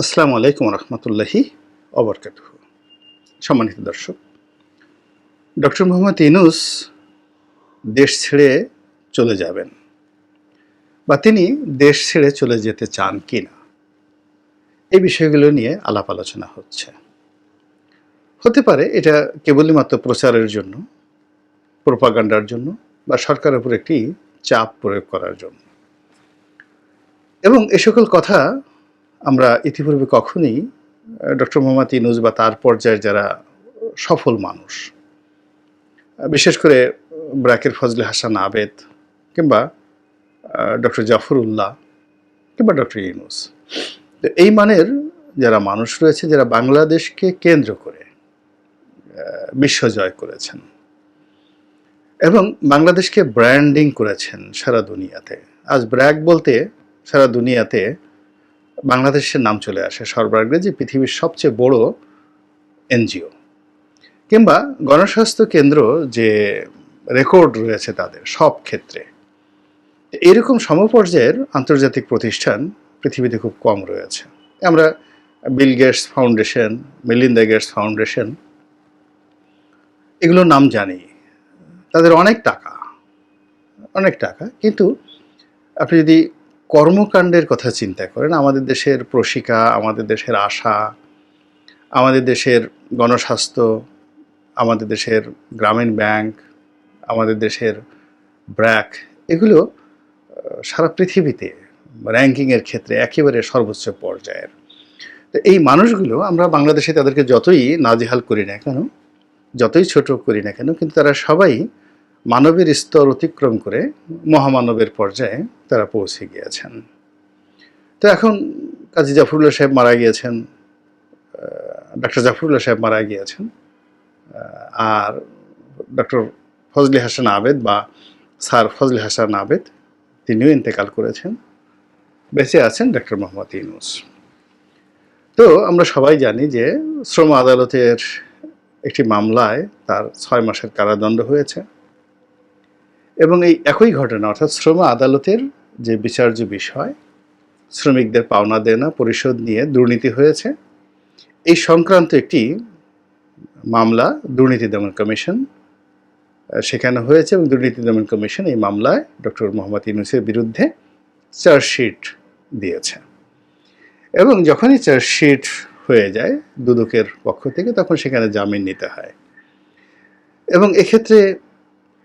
আসসালামু আলাইকুম রহমতুল্লাহি অবরকাত সম্মানিত দর্শক, ডক্টর মোহাম্মদ ইনুস দেশ ছেড়ে চলে যাবেন বা তিনি দেশ ছেড়ে চলে যেতে চান কি না এই বিষয়গুলো নিয়ে আলাপ আলোচনা হচ্ছে। হতে পারে এটা কেবলই মাত্র প্রচারের জন্য, প্রোপাগান্ডার জন্য বা সরকারের উপর একটি চাপ প্রয়োগ করার জন্য। এবং এ সকল কথা আমরা ইতিপূর্বে কখনই ডক্টর মোহাম্মদ ইনুজ বা তার পর্যায়ে যারা সফল মানুষ বিশেষ করে ব্রাকের ফজলে হাসান আবেদ কিংবা ডক্টর জাফরুল্লাহ কিংবা ডক্টর ইনুস তো এই মানের যারা মানুষ রয়েছে, যারা বাংলাদেশকে কেন্দ্র করে বিশ্ব জয় করেছেন এবং বাংলাদেশকে ব্র্যান্ডিং করেছেন সারা দুনিয়াতে। আজ ব্র্যাক বলতে সারা দুনিয়াতে বাংলাদেশের নাম চলে আসে সর্বাগ্রে যে পৃথিবীর সবচেয়ে বড় এনজিও। কিংবা গণস্বাস্থ্য কেন্দ্র যে রেকর্ড রয়েছে তাদের সব ক্ষেত্রে। এরকম সমপর্যায়ের আন্তর্জাতিক প্রতিষ্ঠান পৃথিবীতে খুব কম রয়েছে। আমরা Bill Gates foundation, Melinda Gates foundation, এগুলোর নাম জানি। তাদের অনেক টাকা অনেক টাকা। কিন্তু আপনি যদি কর্মকাণ্ডের কথা চিন্তা করেন। আমাদের দেশের প্রশিকা, আমাদের দেশের আশা, আমাদের দেশের গণস্বাস্থ্য, আমাদের দেশের গ্রামীণ ব্যাংক, আমাদের দেশের ব্র্যাক, এগুলো সারা পৃথিবীতে র্যাঙ্কিংয়ের ক্ষেত্রে একেবারে সর্বোচ্চ পর্যায়ের। তো এই মানুষগুলো, আমরা বাংলাদেশে তাদেরকে যতই নাজেহাল করি না কেন, যতই ছোট করি না কেন, কিন্তু তারা সবাই মানবের স্তর অতিক্রম করে মহামানবের পর্যায়ে তারা পৌঁছে গিয়েছেন। তো এখন কাজী জাফরুল্লাহ সাহেব মারা গিয়েছেন ডক্টর জাফরুল্লাহ সাহেব মারা গিয়েছেন আর ডক্টর ফজলি হাসান আবেদ বা স্যার ফজলি হাসান আবেদ তিনিও ইন্তেকাল করেছেন। বেঁচে আছেন ডক্টর মোহাম্মদ ইউনুস। তো আমরা সবাই জানি যে শ্রম আদালতের একটি মামলায় তার ছয় মাসের কারাদণ্ড হয়েছে। এবং এই একই ঘটনা, অর্থাৎ শ্রম আদালতের যে বিচার্য বিষয়, শ্রমিকদের পাওনা দেনা, পরিশোধ নিয়ে দুর্নীতি হয়েছে। এই সংক্রান্ত একটি মামলা, দুর্নীতি দমন কমিশন সেখানে হয়েছে এবং দুর্নীতি দমন কমিশন এই মামলায় ডক্টর মোহাম্মদ ইউনুসের বিরুদ্ধে চার্জশিট দিয়েছে। এবং যখনই চার্জশিট হয়ে যায় দুদকের পক্ষ থেকে, তখন সেখানে জামিন নিতে হয়। এবং এক্ষেত্রে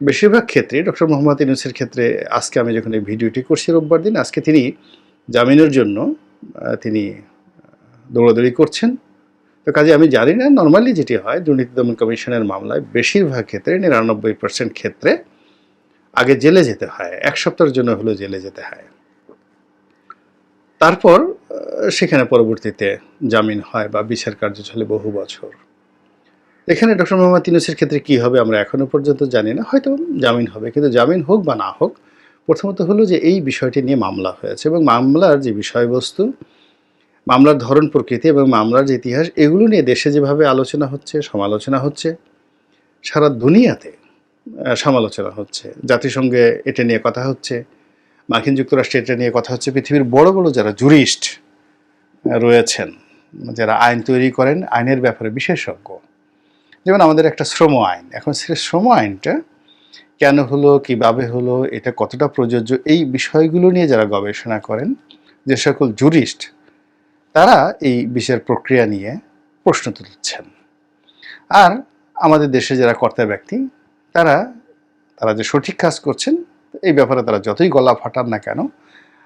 বেশিরভাগ ক্ষেত্রে ডক্টর মোহাম্মদ ইউনুসের ক্ষেত্রে আজকে আমি যখন এই ভিডিওটি করছি রোববার দিন, আজকে তিনি জামিনের জন্য তিনি দৌড়াদৌড়ি করছেন। তো কাজে আমি জানি না নর্মালি যেটি হয়, দুর্নীতি দমন কমিশনের মামলায় বেশিরভাগ ক্ষেত্রে, নিরানব্বই পার্সেন্ট ক্ষেত্রে আগে জেলে যেতে হয়, এক সপ্তাহের জন্য হলেও জেলে যেতে হয়। তারপর সেখানে পরবর্তীতে জামিন হয় বা বিচার কার্য চলে বহু বছর। এখানে ডক্টর মোহাম্মদ ইউনুসের ক্ষেত্রে কি হবে আমরা এখনও পর্যন্ত জানি না, হয়তো জামিন হবে। কিন্তু জামিন হোক বা না হোক, প্রথমত হলো যে এই বিষয়টি নিয়ে মামলা হয়েছে এবং মামলার যে বিষয়বস্তু, মামলার ধরন প্রকৃতি এবং মামলার যে ইতিহাস, এগুলো নিয়ে দেশে যেভাবে আলোচনা হচ্ছে, সমালোচনা হচ্ছে, সারা দুনিয়াতে সমালোচনা হচ্ছে। জাতিসংঘে এটা নিয়ে কথা হচ্ছে, মার্কিন যুক্তরাষ্ট্রে এটা নিয়ে কথা হচ্ছে, পৃথিবীর বড় বড় যারা জুরিস্ট রয়েছেন, যারা আইন তৈরি করেন, আইনের ব্যাপারে বিশেষজ্ঞ। যেমন আমাদের একটা শ্রম আইন। এখন সে শ্রম আইনটা কেন হলো, কীভাবে হলো, এটা কতটা প্রযোজ্য, এই বিষয়গুলো নিয়ে যারা গবেষণা করেন, যে সকল জুরিস্ট তারা এই বিচার প্রক্রিয়া নিয়ে প্রশ্ন তুলছেন। আর আমাদের দেশে যারা কর্তা ব্যক্তি, তারা তারা যে সঠিক কাজ করছেন, এই ব্যাপারে তারা যতই গলা ফাটান না কেন,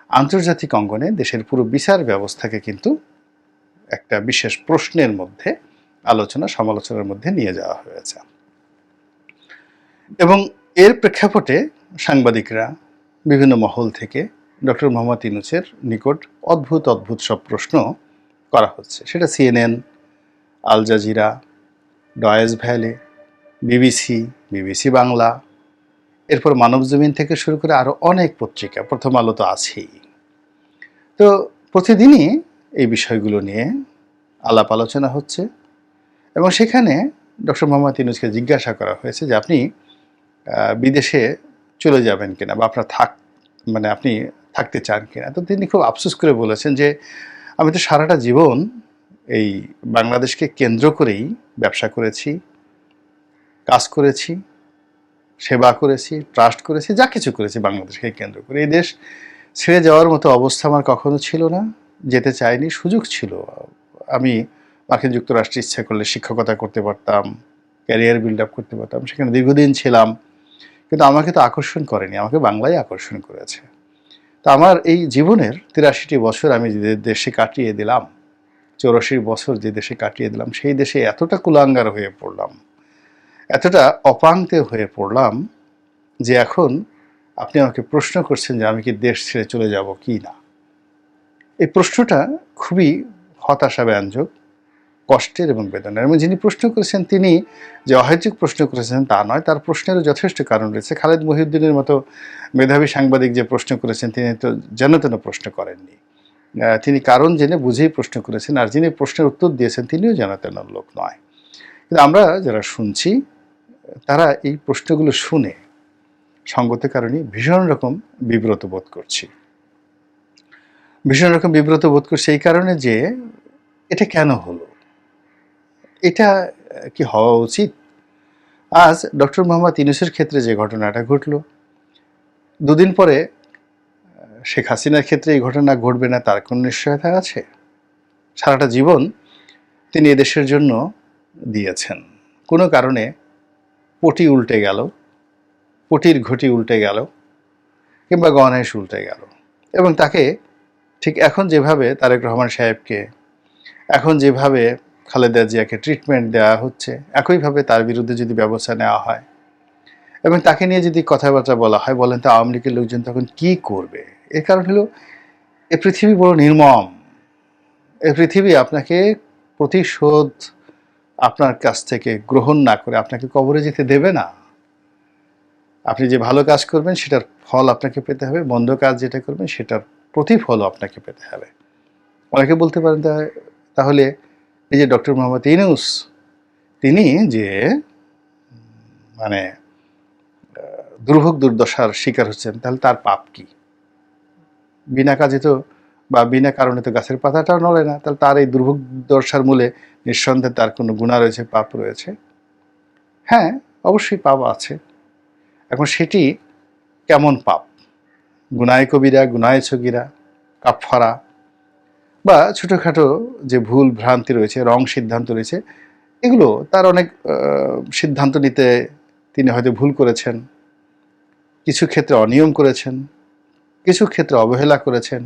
আন্তর্জাতিক অঙ্গনে দেশের পুরো বিচার ব্যবস্থাকে কিন্তু একটা বিশেষ প্রশ্নের মধ্যে আলোচনা, সমালোচনার মধ্যে নিয়ে যাওয়া হয়েছে। এবং এর প্রেক্ষাপটে সাংবাদিকরা বিভিন্ন মহল থেকে ডক্টর মোহাম্মদ ইনুসের নিকট অদ্ভুত অদ্ভুত সব প্রশ্ন করা হচ্ছে। সেটা CNN, Al Jazeera Deutsche Welle, BBC BBC Bangla, এরপর মানবজমিন থেকে শুরু করে আরও অনেক পত্রিকা, প্রথম আলো তো আছেই। তো প্রতিদিনই এই বিষয়গুলো নিয়ে আলাপ আলোচনা হচ্ছে। এবং সেখানে ডক্টর মোহাম্মদ ইনুসকে জিজ্ঞাসা করা হয়েছে যে আপনি বিদেশে চলে যাবেন কিনা বা আপনার থাক মানে আপনি থাকতে চান কিনা। তো তিনি খুব আফসোস করে বলেছেন যে, আমি তো সারাটা জীবন এই বাংলাদেশকে কেন্দ্র করেই ব্যবসা করেছি, কাজ করেছি, সেবা করেছি, ট্রাস্ট করেছি, যা কিছু করেছি বাংলাদেশকে কেন্দ্র করে। এই দেশ ছেড়ে যাওয়ার মতো অবস্থা আমার কখনো ছিল না, যেতে চাইনি, সুযোগ ছিল। আমি মার্কিন যুক্তরাষ্ট্রে ইচ্ছা করলে শিক্ষকতা করতে পারতাম ক্যারিয়ার বিল্ড আপ করতে পারতাম, সেখানে দীর্ঘদিন ছিলাম। কিন্তু আমাকে তো আকর্ষণ করেনি, আমাকে বাংলায় আকর্ষণ করেছে। তা আমার এই জীবনের তিরাশিটি বছর আমি যে দেশে কাটিয়ে দিলাম, চৌরাশি বছর যে দেশে কাটিয়ে দিলাম, সেই দেশে এতটা কুলাঙ্গার হয়ে পড়লাম, এতটা অপাঙ্ক্তে হয়ে পড়লাম যে এখন আপনি আমাকে প্রশ্ন করছেন যে আমি কি দেশ ছেড়ে চলে যাব কি না। এই প্রশ্নটা খুবই হতাশা ব্যঞ্জক কষ্টের এবং বেদনার। এবং যিনি প্রশ্ন করেছেন, তিনি যে অহেতুক প্রশ্ন করেছেন তা নয়, তার প্রশ্নেরও যথেষ্ট কারণ রয়েছে। খালেদ মহিউদ্দিনের মতো মেধাবী সাংবাদিক যে প্রশ্ন করেছেন, তিনি তো যেন তেন প্রশ্ন করেননি। তিনি কারণ জেনে বুঝেই প্রশ্ন করেছেন, আর যিনি প্রশ্নের উত্তর দিয়েছেন, তিনিও যেন তেন লোক নয়। কিন্তু আমরা যারা শুনছি, তারা এই প্রশ্নগুলো শুনে সঙ্গত কারণে ভীষণ রকম বিব্রত বোধ করছি। ভীষণ রকম বিব্রত বোধ করছি এই কারণে যে এটা কেন হলো? এটা কি হওয়া উচিত? আজ ডক্টর মোহাম্মদ ইউনুসের ক্ষেত্রে যে ঘটনাটা ঘটলো, দুদিন পরে শেখ হাসিনার ক্ষেত্রে এই ঘটনা ঘটবে না, তার কোনো নিশ্চয়তা আছে? সারাটা জীবন তিনি এদেশের জন্য দিয়েছেন। কোনো কারণে পটি উল্টে গেল, পটির ঘটি উল্টে গেল, কিংবা গণেশ উল্টে গেল। এবং তাকে ঠিক এখন যেভাবে তারেক রহমান সাহেবকে, এখন যেভাবে খালেদা জিয়াকে ট্রিটমেন্ট দেওয়া হচ্ছে, একইভাবে তার বিরুদ্ধে যদি ব্যবস্থা নেওয়া হয়। এবং তাকে নিয়ে যদি কথাবার্তা বলা হয়, বলেন তো আওয়ামী লীগের লোকজন তখন কি করবে? এর কারণ হলো, এ পৃথিবী বড় নির্মম। এ পৃথিবী আপনাকে প্রতিশোধ আপনার কাছ থেকে গ্রহণ না করে আপনাকে কবরে যেতে দেবে না। আপনি যে ভালো কাজ করবেন, সেটার ফল আপনাকে পেতে হবে। মন্দ কাজ যেটা করবেন, সেটার প্রতিফলও আপনাকে পেতে হবে। অনেকে বলতে পারেন তাহলে এই যে ডক্টর মোহাম্মদ ইনুস তিনি যে মানে দুর্ভোগ দুর্দশার শিকার হচ্ছেন, তাহলে তার পাপ কি? বিনা কাজে তো বা বিনা কারণে তো গাছের পাতাটাও নড়ে না, তাহলে তার এই দুর্ভোগ দুর্দশার মূলে নিঃসন্দেহে তার কোনো গুণা রয়েছে, পাপ রয়েছে? হ্যাঁ অবশ্যই পাপ আছে। এখন সেটি কেমন পাপ? গুনায় কবিরা, গুনায় ছগিরা কাপফারা বা ছোটোখাটো যে ভুল ভ্রান্তি রয়েছে, রং সিদ্ধান্ত রয়েছে, এগুলো তার অনেক সিদ্ধান্ত নিতে তিনি হয়তো ভুল করেছেন। কিছু ক্ষেত্রে অনিয়ম করেছেন, কিছু ক্ষেত্রে অবহেলা করেছেন,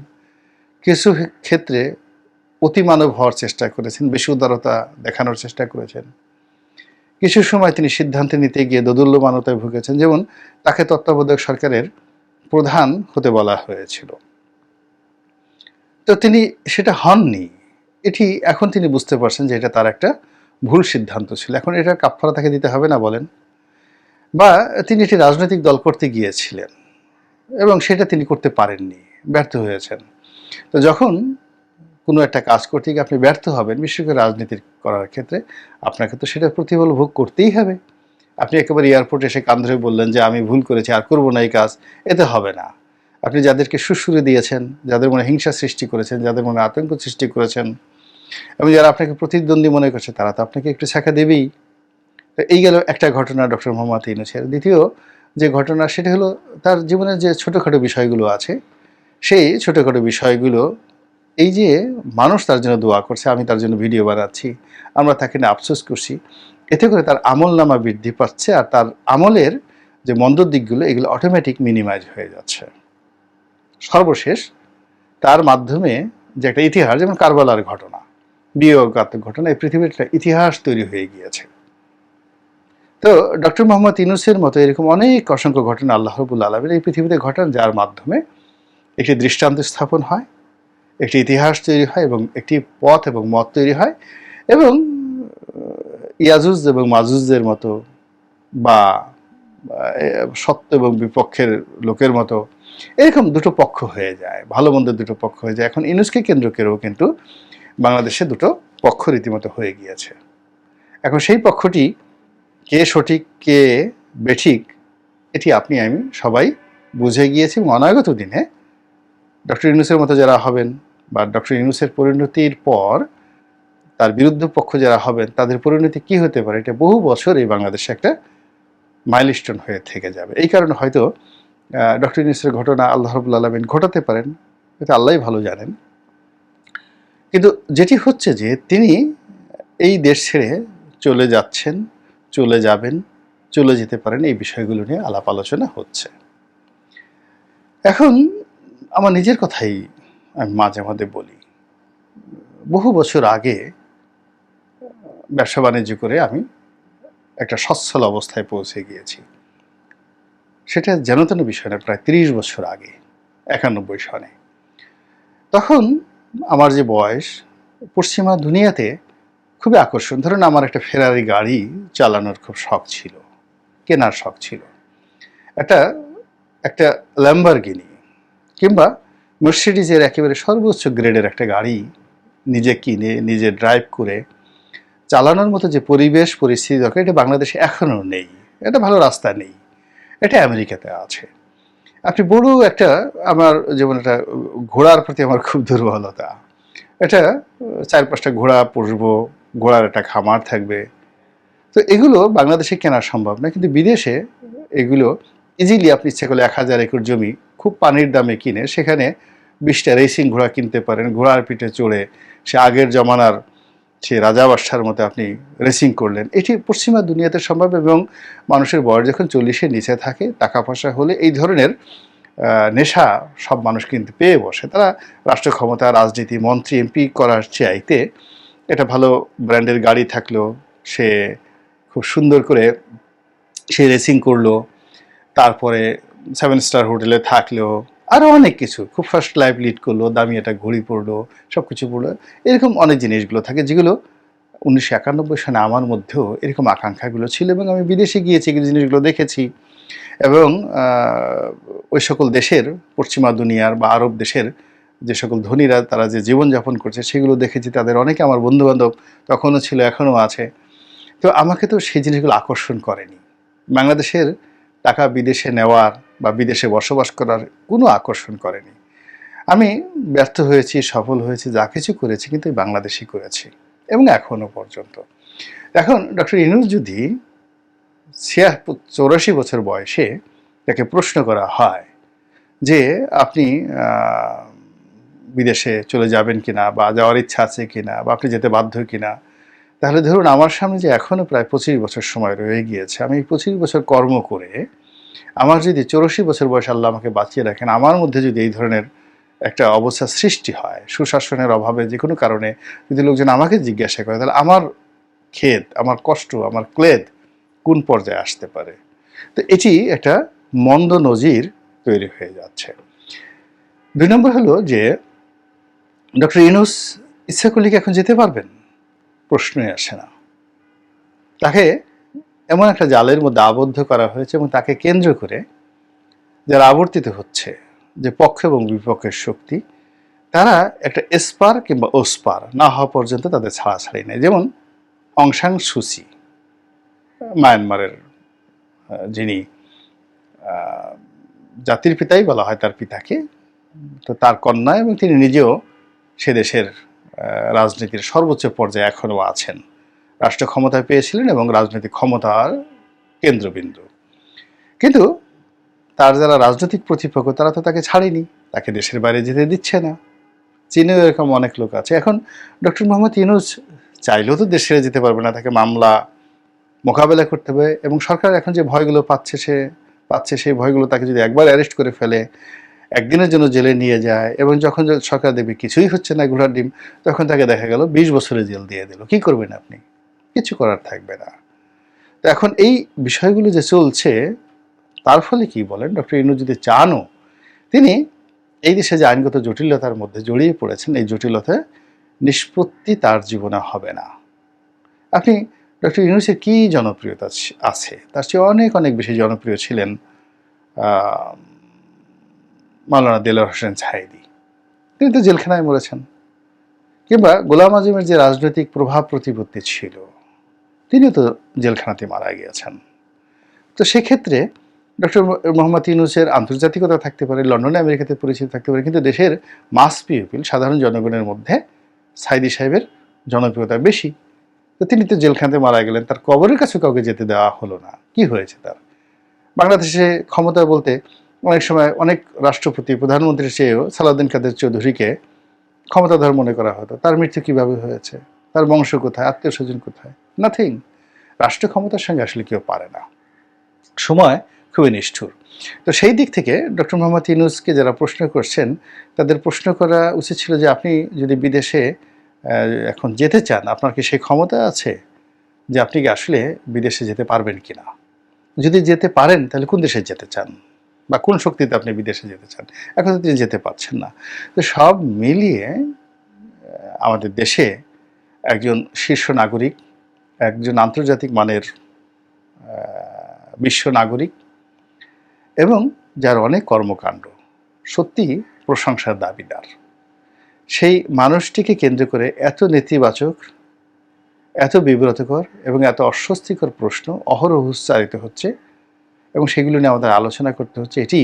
কিছু ক্ষেত্রে অতিমানব হওয়ার চেষ্টা করেছেন, বেশি উদারতা দেখানোর চেষ্টা করেছেন। কিছু সময় তিনি সিদ্ধান্ত নিতে গিয়ে দোদুল্যমানতায় ভুগেছেন, যেমন তাকে তত্ত্বাবধায়ক সরকারের প্রধান হতে বলা হয়েছিল। তো তিনি সেটা হননি। এটি এখন তিনি বুঝতে পারছেন যে এটা তার একটা ভুল সিদ্ধান্ত ছিল। এখন এটার কাপড়া তাকে দিতে হবে না বলেন। বা তিনি একটি রাজনৈতিক দল করতে গিয়েছিলেন এবং সেটা তিনি করতে পারেননি, ব্যর্থ হয়েছেন। তো যখন কোনো একটা কাজ করতে গিয়ে আপনি ব্যর্থ হবেন, বিশেষ করে রাজনীতির করার ক্ষেত্রে, আপনাকে তো সেটা প্রতিফল ভোগ করতেই হবে। আপনি একেবারে এয়ারপোর্টে এসে কান ধরে বললেন যে আমি ভুল করেছি, আর করব না এই কাজ, এতে হবে না। আপনি যাদেরকে সুশুরে দিয়েছেন, যাদের মনে হিংসা সৃষ্টি করেছেন, যাদের মনে আতঙ্ক সৃষ্টি করেছেন, এবং যারা আপনাকে প্রতিদ্বন্দ্বী মনে করছে, তারা তো আপনাকে একটু শাখা দেবেই। এই গেল একটা ঘটনা ডক্টর মোহাম্মদ ইউনুসের। দ্বিতীয় যে ঘটনা, সেটা হলো তার জীবনের যে ছোটোখাটো বিষয়গুলো আছে, সেই ছোটোখাটো বিষয়গুলো, এই যে মানুষ তার জন্য দোয়া করছে, আমি তার জন্য ভিডিও বানাচ্ছি, আমরা তাকে নিয়ে আফসোস করছি, এতে করে তার আমল নামা বৃদ্ধি পাচ্ছে, আর তার আমলের যে মন্দ দিকগুলো, এগুলো অটোমেটিক মিনিমাইজ হয়ে যাচ্ছে। সর্বশেষ তার মাধ্যমে যে একটা ইতিহাস যেমন কারবালার ঘটনা বিয়োগাত্মক ঘটনা এই পৃথিবীর একটা ইতিহাস তৈরি হয়ে গিয়েছে। তো ডক্টর মোহাম্মদ ইনুসের মতো এরকম অনেক অসংখ্য ঘটনা আল্লাহ রবুল আলমের এই পৃথিবীতে ঘটান যার মাধ্যমে একটি দৃষ্টান্ত স্থাপন হয় একটি ইতিহাস তৈরি হয় এবং একটি পথ এবং মত তৈরি হয় এবং ইয়াজুজ এবং মাজুজদের মতো বা, সত্য এবং বিপক্ষের লোকের মতো এরকম দুটো পক্ষ হয়ে যায়, ভালো মন্দ দুটো পক্ষ হয়ে যায়। এখন ইনুসকে কেন্দ্র করেও কিন্তু বাংলাদেশে দুটো পক্ষ রীতিমতো হয়ে গিয়েছে। এখন সেই পক্ষটি কে সঠিক, কে বেঠিক, এটি আপনি, আমি সবাই বুঝে গিয়েছি এবং অনাগত দিনে ডক্টর ইউনুসের মতো যারা হবেন বা ডক্টর ইউনুসের পরিণতির পর তার বিরুদ্ধ পক্ষ যারা হবেন, তাদের পরিণতি কি হতে পারে? এটা বহু বছর এই বাংলাদেশে একটা মাইলস্টোন হয়ে থেকে যাবে। এই কারণে হয়তো ডক্টর ইউনুসের ঘটনা আল্লাহ রবুল্লা আলমিন ঘটাতে পারেন এটা আল্লাহ ভালো জানেন। কিন্তু যেটি হচ্ছে যে তিনি এই দেশ ছেড়ে চলে যাচ্ছেন, চলে যাবেন, চলে যেতে পারেন, এই বিষয়গুলো নিয়ে আলাপ আলোচনা হচ্ছে। এখন আমার নিজের কথাই আমি মাঝে মাঝে বলি। বহু বছর আগে ব্যবসা বাণিজ্য করে আমি একটা সচ্ছল অবস্থায় পৌঁছে গিয়েছি। সেটা যেন তেন বিষয় না, প্রায় তিরিশ বছর আগে, একানব্বই সনে। তখন আমার যে বয়স, পশ্চিমা দুনিয়াতে খুবই আকর্ষণ। ধরুন আমার একটা ফেরারি গাড়ি চালানোর খুব শখ ছিল, কেনার শখ ছিল। একটা একটা ল্যাম্বারগিনি কিংবা মার্সিডিজের একেবারে সর্বোচ্চ গ্রেডের একটা গাড়ি নিজে কিনে, নিজে ড্রাইভ করে চালানোর মতো যে পরিবেশ, পরিস্থিতি দরকার, এটা বাংলাদেশে এখনও নেই। এটা ভালো রাস্তা নেই। এটা আমেরিকাতে আছে। আপনি বড় একটা আমার যেমন একটা ঘোড়ার প্রতি আমার খুব দুর্বলতা। এটা চার পাঁচটা ঘোড়া পুষবো ঘোড়ার একটা খামার থাকবে। তো এগুলো বাংলাদেশে কেনা সম্ভব না, কিন্তু বিদেশে এগুলো ইজিলি আপনি ইচ্ছে করলে এক হাজার একর জমি খুব পানির দামে কিনে, সেখানে বিশটা রেসিং ঘোড়া কিনতে পারেন। ঘোড়ার পিঠে চড়ে, সে আগের জমানার সে রাজা বাদশার মতো আপনি রেসিং করলেন। এটি পশ্চিমা দুনিয়াতে সম্ভব এবং মানুষের বয়স যখন চল্লিশের নিচে থাকে, টাকা পয়সা হলে এই ধরনের নেশা সব মানুষ কিন্তু পেয়ে বসে। তারা রাষ্ট্র ক্ষমতা, রাজনীতি, মন্ত্রী, এমপি করার চাইতে এটা ভালো ব্র্যান্ডের গাড়ি থাকল, সে খুব সুন্দর করে সে রেসিং করল, তারপরে সেভেন স্টার হোটেলে থাকল আরও অনেক কিছু। খুব ফার্স্ট লাইফ লিড করল, দামি একটা ঘড়ি পড়ল সব কিছু পড়ল এরকম অনেক জিনিসগুলো থাকে যেগুলো উনিশশো একানব্বই সালে আমার মধ্যেও এরকম আকাঙ্ক্ষাগুলো ছিল এবং আমি বিদেশে গিয়েছি এই জিনিসগুলো দেখেছি। এবং ওই সকল দেশের, পশ্চিমা দুনিয়ার বা আরব দেশের যে সকল ধনীরা, তারা যে জীবনযাপন করছে সেগুলো দেখেছি, তাদের অনেকে আমার বন্ধুবান্ধব তখনও ছিল, এখনও আছে। তো আমাকে তো সেই জিনিসগুলো আকর্ষণ করেনি। বাংলাদেশের টাকা বিদেশে নেওয়ার বা বিদেশে বসবাস করার কোনো আকর্ষণ করেনি। আমি ব্যর্থ হয়েছি, সফল হয়েছি, যা কিছু করেছি কিন্তু এই বাংলাদেশই করেছি এবং এখনও পর্যন্ত। এখন ডক্টর ইনুস যদি ছিয়া চৌরাশি বছর বয়সে তাকে প্রশ্ন করা হয় যে আপনি বিদেশে চলে যাবেন কিনা বা যাওয়ার ইচ্ছা আছে কিনা বা আপনি যেতে বাধ্য কিনা, তাহলে ধরুন আমার সামনে যে এখনও প্রায় পঁচিশ বছর সময় রয়ে গিয়েছে, আমি এই পঁচিশ বছর কর্ম করে আমার যদি চৌরাশি বছর বয়স আল্লাহ আমাকে বাঁচিয়ে রাখেন, আমার মধ্যে যদি এই ধরনের একটা অবস্থা সৃষ্টি হয়, সুশাসনের অভাবে যে কোনো কারণে যদি লোকজন আমাকে জিজ্ঞাসা করে, তাহলে আমার খেদ আমার কষ্ট, আমার ক্লেদ কোন পর্যায়ে আসতে পারে? তো এটি একটা মন্দ নজির তৈরি হয়ে যাচ্ছে। দুই নম্বর হলো যে, ডক্টর ইনুস ইচ্ছা করলে কি এখন যেতে পারবেন? প্রশ্নই আসে না। তাকে এমন একটা জালের মধ্যে আবদ্ধ করা হয়েছে এবং তাকে কেন্দ্র করে যারা আবর্তিত হচ্ছে, যে পক্ষ এবং বিপক্ষের শক্তি, তারা একটা এসপার কিংবা ওসপার না হওয়া পর্যন্ত তাদের ছাড়াছাড়ি নেই। যেমন অংশাং সুচি, মায়ানমারের যিনি জাতির পিতাই বলা হয় তার পিতাকে, তো তার কন্যা এবং তিনি নিজেও সে দেশের রাজনীতির সর্বোচ্চ পর্যায়ে এখনও আছেন। রাষ্ট্র ক্ষমতায় পেয়েছিলেন এবং রাজনৈতিক ক্ষমতার কেন্দ্রবিন্দু। কিন্তু তার যারা রাজনৈতিক প্রতিপক্ষ, তারা তো তাকে ছাড়েনি। তাকে দেশের বাইরে যেতে দিচ্ছে না। চীনেও এরকম অনেক লোক আছে। এখন ডক্টর মোহাম্মদ ইউনুস চাইলেও তো দেশ যেতে পারবে না, তাকে মামলা, মোকাবেলা করতে হবে এবং সরকার এখন যে ভয়গুলো পাচ্ছে সে, পাচ্ছে সেই ভয়গুলো তাকে যদি একবার অ্যারেস্ট করে ফেলে, একদিনের জন্য জেলে নিয়ে যায় এবং যখন সরকার দেবে কিছুই হচ্ছে না, ঘোড়ার ডিম, তখন তাকে দেখা গেল বিশ বছরের জেল দিয়ে দিল। কি করবেন আপনি? কিছু করার থাকবে না। তো এখন এই বিষয়গুলো যে চলছে, তার ফলে কি বলেন? ডক্টর ইনু যদি চানও, তিনি এই দেশে যে আইনগত জটিলতার মধ্যে জড়িয়ে পড়েছেন, এই জটিলতা নিষ্পত্তি তার জীবনে হবে না। আপনি ডক্টর ইউনুসের কী জনপ্রিয়তা আছে? তার চেয়ে অনেক অনেক বেশি জনপ্রিয় ছিলেন মাওলানা দেলোয়ার হোসেন ছাইদি। তিনি তো জেলখানায় মরেছেন। কিংবা গোলাম আজমের যে রাজনৈতিক প্রভাব প্রতিপত্তি ছিল তিনিও তো জেলখানাতে মারা গিয়েছেন। তো সেক্ষেত্রে ডক্টর মোহাম্মদ ইউনুসের আন্তর্জাতিকতা থাকতে পারে, লন্ডনে আমেরিকাতে পরিচিত থাকতে পারে, কিন্তু দেশের মাস পিউপিল সাধারণ জনগণের মধ্যে সাইদি সাহেবের জনপ্রিয়তা বেশি। তো তিনি তো জেলখানাতে মারা গেলেন, তার কবরের কাছে কাউকে যেতে দেওয়া হলো না। কি হয়েছে তার? বাংলাদেশে ক্ষমতা বলতে অনেক সময় অনেক রাষ্ট্রপতি, প্রধানমন্ত্রীর চেয়েও সালাউদ্দিন কাদের চৌধুরীকে ক্ষমতাধর মনে করা হতো। তার মৃত্যু কীভাবে হয়েছে? তার বংশ কোথায়, আত্মীয় স্বজন কোথায়? নাথিং রাষ্ট্র ক্ষমতার সঙ্গে আসলে কেউ পারে না। সময় খুবই নিষ্ঠুর। তো সেই দিক থেকে ডক্টর মোহাম্মদ ইউনুসকে যারা প্রশ্ন করছেন, তাদের প্রশ্ন করা উচিত ছিল যে আপনি যদি বিদেশে এখন যেতে চান, আপনার কি সেই ক্ষমতা আছে যে আপনি কি আসলে বিদেশে যেতে পারবেন কি না? যদি যেতে পারেন, তাহলে কোন দেশে যেতে চান? বা কোন শক্তিতে আপনি বিদেশে যেতে চান? এখন তিনি যেতে পারছেন না। তো সব মিলিয়ে আমাদের দেশে একজন শীর্ষ নাগরিক, একজন আন্তর্জাতিক মানের বিশ্ব নাগরিক এবং যার অনেক কর্মকাণ্ড। সত্যি প্রশংসার দাবিদার। সেই মানুষটিকে কেন্দ্র করে এত নেতিবাচক, এত বিব্রতকর এবং এত অস্বস্তিকর প্রশ্ন অহরহ উচ্চারিত হচ্ছে এবং সেগুলো নিয়ে আমাদের আলোচনা করতে হচ্ছে, এটি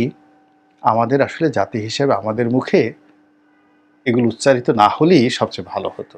আমাদের আসলে জাতি হিসেবে, আমাদের মুখে এগুলো উচ্চারিত না হলেই সবচেয়ে ভালো হতো।